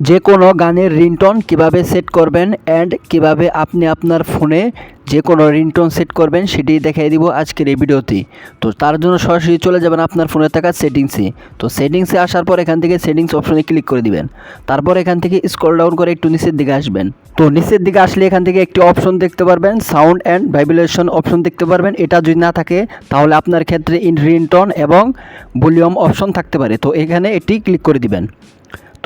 যে কোনো গানের রিংটোন কীভাবে সেট করবেন অ্যান্ড কীভাবে আপনি আপনার ফোনে যে কোনো রিংটোন সেট করবেন সেটি দেখাই দিব আজকের এই ভিডিওতে। তো তার জন্য সরাসরি চলে যাবেন আপনার ফোনে থাকা সেটিংসে। তো সেটিংসে আসার পর এখান থেকে সেটিংস অপশনে ক্লিক করে দিবেন। তারপর এখান থেকে স্ক্রল ডাউন করে একটু নিচের দিকে আসবেন। তো নিচের দিকে আসলে এখান থেকে একটি অপশন দেখতে পারবেন সাউন্ড অ্যান্ড ভাইব্রেশন অপশন দেখতে পারবেন। এটা যদি না থাকে, তাহলে আপনার ক্ষেত্রে ইন রিংটোন এবং ভলিউম অপশন থাকতে পারে। তো এখানে এটি ক্লিক করে দিবেন।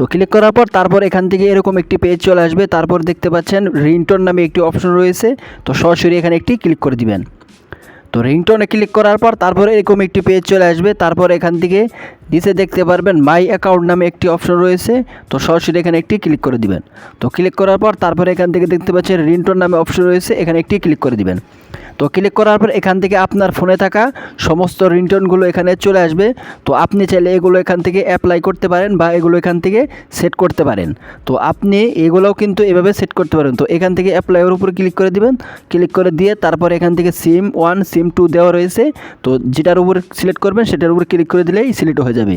তো ক্লিক করার পর তারপর এখান থেকে এরকম একটি পেজ চলে আসবে। তারপর দেখতে পাচ্ছেন রিংটোন নামে একটি অপশন রয়েছে। তো সরাসরি এখানে একটি ক্লিক করে দিবেন। তো রিংটোনে ক্লিক করার পর তারপরে এরকম একটি পেজ চলে আসবে। তারপর এখান থেকে নিচে দেখতে পারবেন মাই অ্যাকাউন্ট নামে একটি অপশন রয়েছে। তো সরাসরি এখানে একটি ক্লিক করে দিবেন। তো ক্লিক করার পর তারপরে এখান থেকে দেখতে পাচ্ছেন রিংটোন নামে অপশন রয়েছে। এখানে একটি ক্লিক করে দিবেন। তো ক্লিক করার পর এখান থেকে আপনার ফোনে থাকা সমস্ত রিংটোনগুলো এখানে চলে আসবে। তো আপনি চাইলে এগুলো এখান থেকে অ্যাপ্লাই করতে পারেন বা এগুলো এখান থেকে সেট করতে পারেন। তো আপনি এগুলোও কিন্তু এভাবে সেট করতে পারেন। তো এখান থেকে অ্যাপ্লাইয়ের উপর ক্লিক করে দিবেন। ক্লিক করে দিয়ে তারপর এখান থেকে সিম ওয়ান সিম টু দেওয়া রয়েছে। তো যেটার উপর সিলেক্ট করবেন সেটার উপর ক্লিক করে দিলেই সিলেক্ট হয়ে যাবে।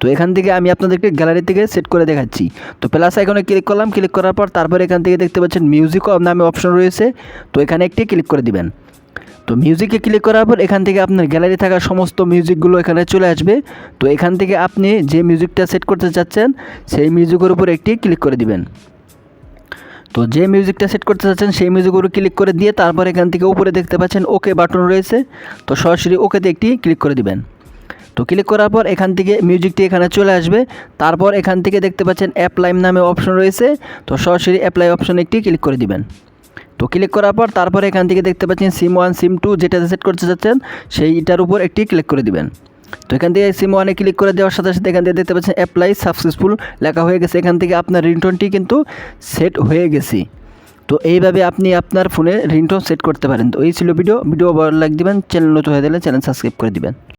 তো এখান থেকে আমি আপনাদেরকে গ্যালারি থেকে সেট করে দেখাচ্ছি। তো প্লাস এখানে ক্লিক করলাম। ক্লিক করার পর তারপর এখান থেকে দেখতে পাচ্ছেন মিউজিক নামে অপশন রয়েছে। তো এখানে একটি ক্লিক করে দিবেন। তো মিউজিকে ক্লিক করার পর এখান থেকে আপনার গ্যালারি থাকা সমস্ত মিউজিকগুলো এখানে চলে আসবে। তো এখান থেকে আপনি যে মিউজিকটা সেট করতে চাচ্ছেন, সেই মিউজিকের উপর একটি ক্লিক করে দিবেন। তো যে মিউজিকটা সেট করতে চাচ্ছেন, সেই মিউজিকের উপর ক্লিক করে দিয়ে তারপর এখান থেকে উপরে দেখতে পাচ্ছেন ওকে বাটন রয়েছে। তো সরাসরি ওকেতে একটি ক্লিক করে দিবেন। তো ক্লিক করার পর এখান থেকে মিউজিকটি এখানে চলে আসবে। তারপর এখান থেকে দেখতে পাচ্ছেন অ্যাপ্লাই নামে অপশন রয়েছে। তো সরাসরি অ্যাপ্লাই অপশন একটি ক্লিক করে দিবেন। তো ক্লিক করার পর তারপরে এখান থেকে দেখতে পাচ্ছেন সিম ওয়ান সিম টু যেটা সেট করতে চাচ্ছেন, সেইটার উপর একটি ক্লিক করে দিবেন। তো এখান থেকে সিম ওয়ানে ক্লিক করে দেওয়ার সাথে সাথে এখান থেকে দেখতে পাচ্ছেন অ্যাপ্লাই সাকসেসফুল লেখা হয়ে গেছে। এখান থেকে আপনার রিংটোনটি কিন্তু সেট হয়ে গেছে। তো এইভাবে আপনি আপনার ফোনে রিংটোন সেট করতে পারেন। তো এই ছিল ভিডিও ভিডিও ভালো লাগ দিবেন। চ্যানেল নতুন হয়ে গেলে চ্যানেল সাবস্ক্রাইব করে দিবেন।